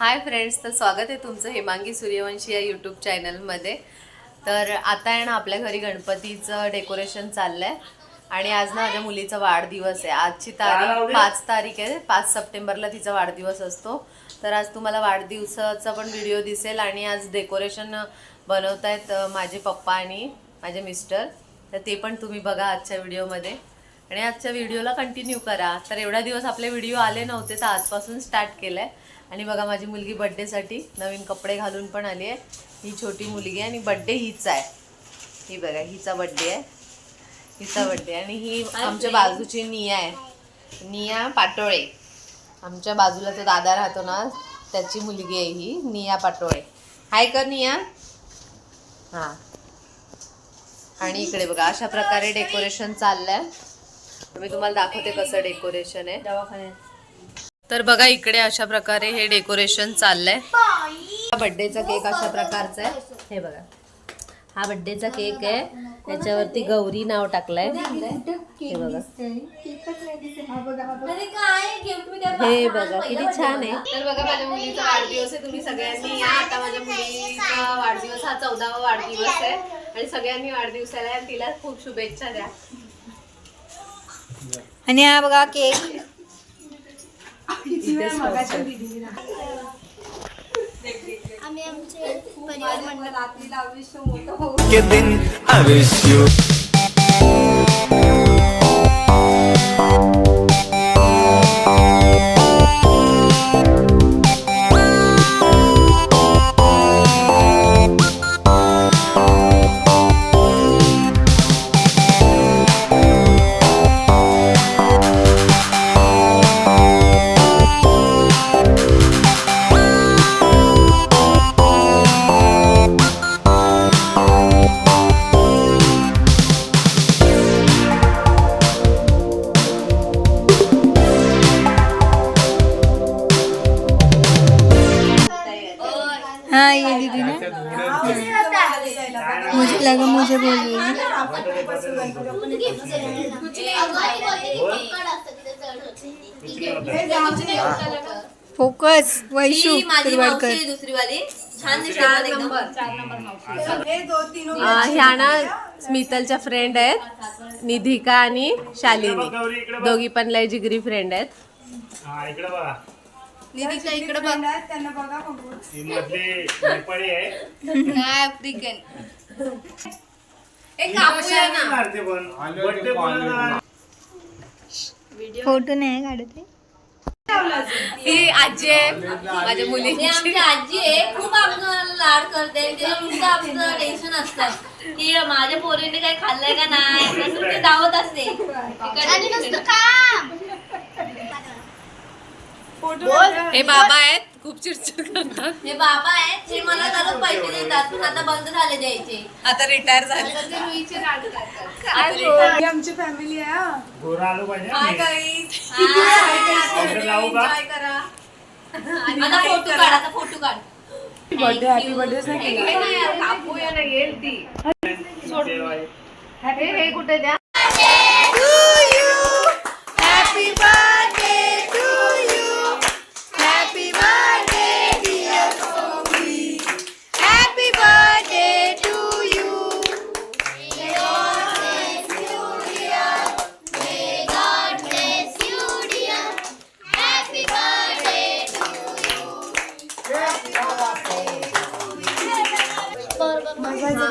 Hi friends तर स्वागत आहे तुमचं हेमांगी सूर्यवंशी या यूट्यूब चॅनलमध्ये. तर आता आहे ना आपल्या घरी गणपतीचं डेकोरेशन चाललंय. आणि आज ना माझ्या मुलीचा वाढदिवस आहे. आजची तारीख पाच तारीख आहे. पाच सप्टेंबरला तिचा वाढदिवस असतो. तर आज तुम्हाला वाढदिवसाचा पण व्हिडिओ दिसेल. आणि आज डेकोरेशन बनवतायत अं, माझे पप्पा आणि माझे मिस्टर तर ते पण तुम्ही बघा आजच्या व्हिडिओमध्ये आणि आजच्या व्हिडिओला कंटिन्यू करा. तर एवढ्या दिवस आपले व्हिडिओ आले नव्हते तर आजपासून स्टार्ट केलं आहे आणि बघा माझी मुलगी बड्डेसाठी नवीन कपडे घालून पण आली आहे. ही छोटी मुलगी आहे आणि बड्डे हीच आहे. ही बघा हिचा बड्डे आहे. हिचा बड्डे आणि ही आमच्या बाजूची निया आहे. निया पाटोळे. आमच्या बाजूला तो दादा राहतो ना त्याची मुलगी आहे ही निया पाटोळे. हाय कर निया. हां. आणि इकडे बघा अशा प्रकारे डेकोरेशन चाललंय. मी तुम्हाला दाखवते कसं डेकोरेशन आहे. तर बघा इकडे अशा प्रकारे हे डेकोरेशन चाललंय. हा बर्थडेचा केक अशा प्रकारचा आहे. हे बघा. हा बर्थडेचा केक आहे. त्याच्यावरती गौरी नाव टाकलंय. हे बघा. हे बघा. किती छान आहे. तर बघा माझ्या मुलीचा वाढदिवस आहे. तुम्ही सगळ्यांनी या. आता माझ्या मुलीचा वाढदिवस हा चौदावा वाढदिवस आहे. आणि सगळ्यांनी वाढदिवसाला या. तिला खूप शुभेच्छा द्या. आणि हा बघा केक. आम्ही आमचे परिवार मंडळ के दिन I wish you मुझे लगा मुझे बोलिए फोकस वैशू ही माझी मावशी कुरवाडकर दुसरी वाली. छान ह्या ना स्मितलच्या फ्रेंड आहेत निधिका आणि शालिनी. दोघी पण लय जिगरी फ्रेंड आहेत. हा इकडे बघा. निधिका इकडे बघ ही मधली नेपाळी आहे. आफ्रिकन. एक कापूया ना. मारते पण. बर्थडे बोलायला फोटो नाही काढत ही आजी आहे. माझ्या मुली आमची आजी आहे. खूप आमचं लाड करते. तिला नुसतं आमचं टेन्शन असतं. की माझ्या पोरीने काही खाल्लंय का नाही? तसं ती धावत असते. आणि नुसतं काम. हे बाबा आहेत खूप चिडचिड करतात. हे बाबा आहेत हे मला दररोज पैसे देतात. पण आता बंद झाले द्यायचे. आता रिटायर झाले. आमची फॅमिली आहे हा. गोरा आलो पाहिजे हा. ऑर्डर लावू का? आता फोटो काढ आता फोटो काढ. बर्थडे हॅपी बर्थडे नाही केला कापूया ना येईल ती. हे हे कुठे द्या?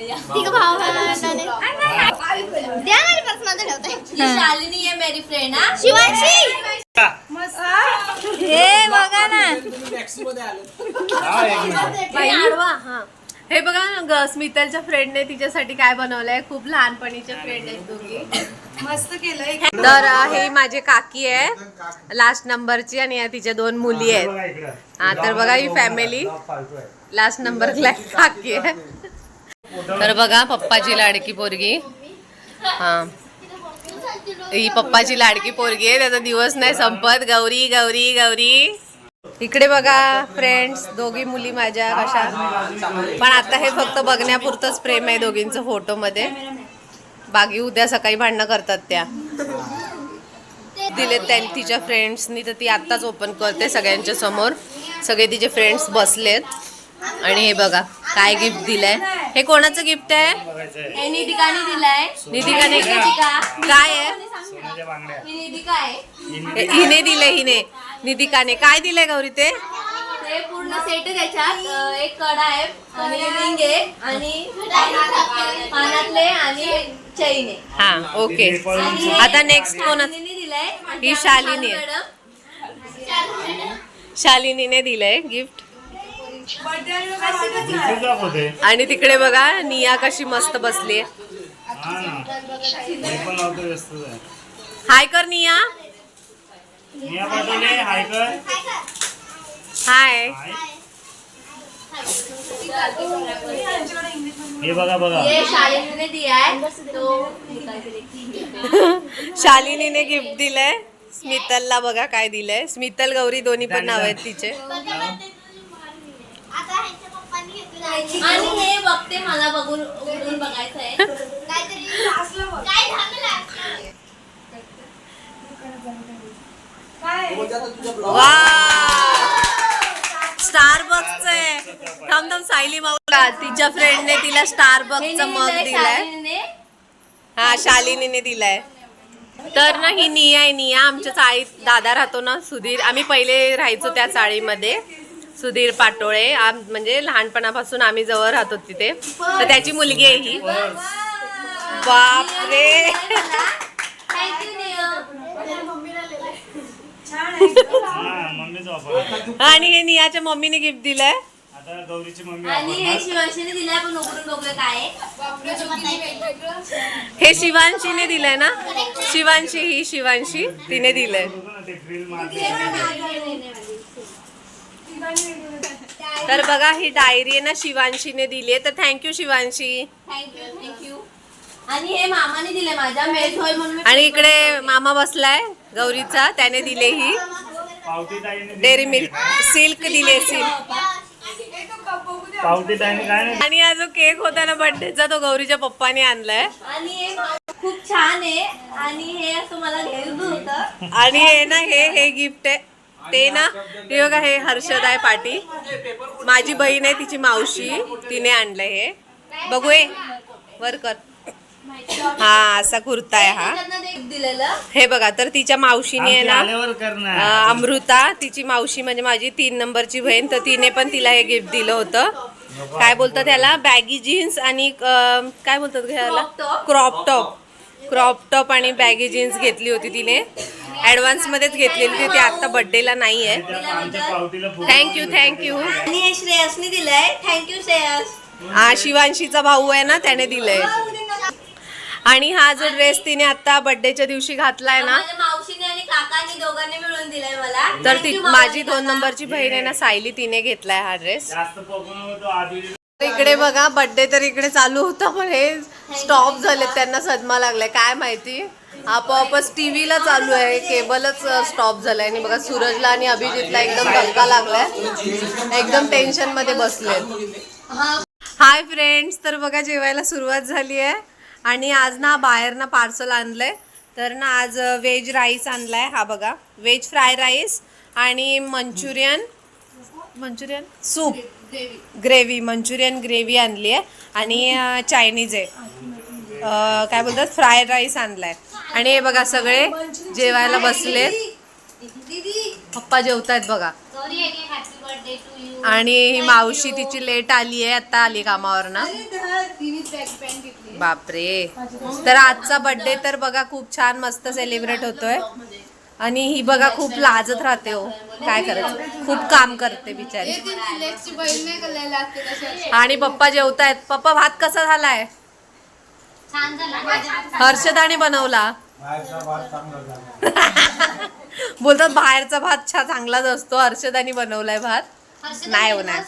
हा? ठीक भाव द्या ना पर्समध्ये ठेवते ही शालिनी आहे मेरी फ्रेंड हा शिवांशी हे बघा ना हा. हे बघा ना ग- स्मितलच्या फ्रेंडने तिच्यासाठी काय बनवलंय खूप लहानपणीच्या फ्रेंड आहेत दोघी मस्त केलंय तर अ, हे माझे काकी आहे लास्ट नंबरची आणि या तिच्या दोन मुली आहेत. हा तर बघा ही फॅमिली. लास्ट नंबर काकी आहे तर बघा पप्पाची लाडकी पोरगी. हा. ही पप्पाची लाडकी पोरगी आहे त्याचा दिवस नाही संपत. गौरी गौरी गौरी. इकडे बघा फ्रेंड्स दोघी मुली माझ्या कशा? पण आता हे फक्त बघण्यापुरतंच प्रेम आहे दोघींचं फोटोमध्ये बाकी उद्या सकाळी भांडणं करतात त्या. दिलेत त्यांनी तिच्या फ्रेंड्सनी तर ती आत्ताच ओपन करते सगळ्यांच्या समोर. सगळे तिचे फ्रेंड्स बसलेत. आणि हे बघा काय गिफ्ट दिलंय? हे कोणाचं गिफ्ट आहे. हे निधिकाने दिलाय. निधिकाने निधिका. काय आहे? ही निधिका हे- हिने दिलंय हिने. निधिकाने. काय दिलंय गौरी ते? ते पूर्ण सेट आहे त्याच्यात एक कडा आहे आणि रिंग आहे आणि पानातले आणि चैन आहे. हा ओके. आता next कोण- दिलाय. ही शालिनी शालिनीने दिलंय गिफ्ट आणि तिकडे बघा निया कशी मस्त बसली. हाय कर निया. हाय कर. हाय. हाय हे बघा बघा. शालिनीने दिलाय तो शालिनीने गिफ्ट दिलंय. स्मितलला बघा काय दिलंय. स्मितल गौरी दोन्ही पण नाव आहेत तिचे आता ह्यांच्या पप्पांनी घेतलेलं आणि हे बघते मला बघून उघडून बघायचं आहे. स्टारबक्स आहे थांब थांब सायली माऊला तिच्या फ्रेंडने तिला स्टारबक्सचा मग दिलंय. हा शालिनीने दिलाय. तर ना ही निया आहे निया. आमच्या चाळीत दादा राहतो ना सुधीर. आम्ही पहिले राहायचो त्या चाळीमध्ये. सुधीर पाटोळे. आम म्हणजे लहानपणापासून आम्ही जवळ राहतो तिथे. तर त्याची मुलगी आहे ही. बापरे. हा आणि हे नियाच्या मम्मीने गिफ्ट दिलंय. आता गौरीची मम्मी आणि हे वापरणार शिवाशीने दिलाय पण उघडून बघूया काय आहे. हे शिवांशीने दिलंय ना? शिवांशी ही शिवांशी तिने दिलंय बघू ना ते ग्रिल मारते तर बघा ही डायरी आहे ना शिवांशीने दिली आहे. तर थँक्यू शिवांशी. थँक्यू थँक्यू आणि हे मामाने दिले माझ्या मेज होय म्हणून आणि इकडे मामा बसलाय गौरीचा त्याने दिले ही. पावती ताईने दिली. डेअरी. मिल्क सिल्क दिले सिल्क आणि हा जो केक होता ना बर्थडेचा तो गौरीच्या पप्पाने आणलाय. आणि हे खूप छान आहे. आणि हे असं मला घ्यायचं होतं. आणि हे ना हे हे गिफ्ट आहे. ते ना हे बघा हे हर्षद आहे पाटी माझी बहीण आहे तिची मावशी. तिने आणलंय हे. बघू हे वर कर. हा असा कुर्ता आहे हा. हे बघा तर तिच्या मावशीने आहे ना अमृता तिची मावशी म्हणजे माझी तीन नंबरची बहीण तर तिने पण तिला हे गिफ्ट दिलं होतं. काय बोलतात त्याला बॅगी जीन्स आणि काय बोलतात घ्यायला. क्रॉप टॉप क्रॉप टॉप आणि बॅगी जीन्स घेतली होती तिने. ऍडव्हान्स मध्येच घेतलेली होती ती आता बर्थडेला नाही आहे थँक्यू थँक्यू आणि हे श्रेयसने दिलंय. Thank you Shreyas. हा शिवांशीचा भाऊ आहे ना त्याने दिलंय. आणि हा जो ड्रेस तिने आता बर्थडेच्या दिवशी घातलाय ना माझ्या मावशीने आणि काकांनी दोघांनी मिळून दिलाय मला. तर ती माझी दोन काका. नंबरची बहीण आहे ना सायली तिने घेतलाय हा ड्रेस इकडे बघा बर्थडे तर इकडे चालू होता पण हे स्टॉप झाले त्यांना सदमा लागलाय. काय माहिती? आपोआपच टीव्हीला चालू आहे. केबलच स्टॉप झालाय. आणि बघा सूरजला आणि अभिजितला एकदम धक्का लागलाय. एकदम टेन्शनमध्ये बसले हाय फ्रेंड्स तर बघा जेवायला सुरुवात झाली आहे. आणि आज ना बाहेर ना पार्सल आणलंय. तर ना आज व्हेज राईस आणलाय. हा बघा व्हेज फ्राय राईस आणि Manchurian Manchurian? Soup gravy Manchurian gravy आणली आहे. आणि चायनीज आहे. काय बोलतात? फ्रायड राईस आणलाय. आणि हे बघा सगळे जेवायला बसलेत. पप्पा जेवतायत बघा. आणि ही मावशी तिची लेट आली आहे आता आली कामावर ना बापरे. तर आजचा बर्थडे तर बघा खूप छान मस्त सेलिब्रेट होतोय. आणि ही बघा खूप लाजत राहते हो. काय करायचं? खूप काम करते बिचारी. आणि पप्पा जेवतायत. पप्पा भात कसा झालाय? हर्षदाने बनवला. बाहेरचा भात चांगला झाला. बोलतात बाहेरचा भात छा चांगलाच असतो. हर्षदानी बनवलाय भात. नाही होणार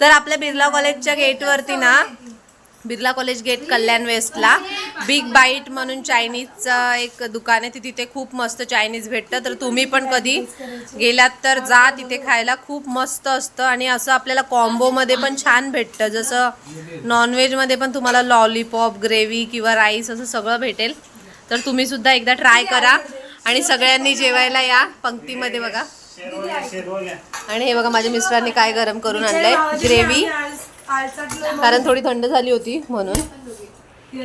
तर आपल्या बिर्ला कॉलेजच्या गेटवरती ना बिर्ला कॉलेज गेट कल्याण वेस्टला. बिग बाईट म्हणून चायनीजचं एक दुकान आहे. ती तिथे खूप मस्त चायनीज भेटतं. तर तुम्ही पण कधी गेलात तर जा. तिथे खायला खूप मस्त असतं. आणि असं आपल्याला कॉम्बोमध्ये पण छान भेटतं. जसं नॉनव्हेजमध्ये पण तुम्हाला लॉलीपॉप ग्रेव्ही किंवा राईस असं सगळं भेटेल. तर तुम्ही सुद्धा एकदा ट्राय करा. आणि सगळ्यांनी जेवायला या. पंक्तीमध्ये बघा. आणि हे बघा माझ्या मिस्टरांनी काय गरम करून आणलंय. ग्रेव्ही कारण थोडी थंड झाली होती म्हणून.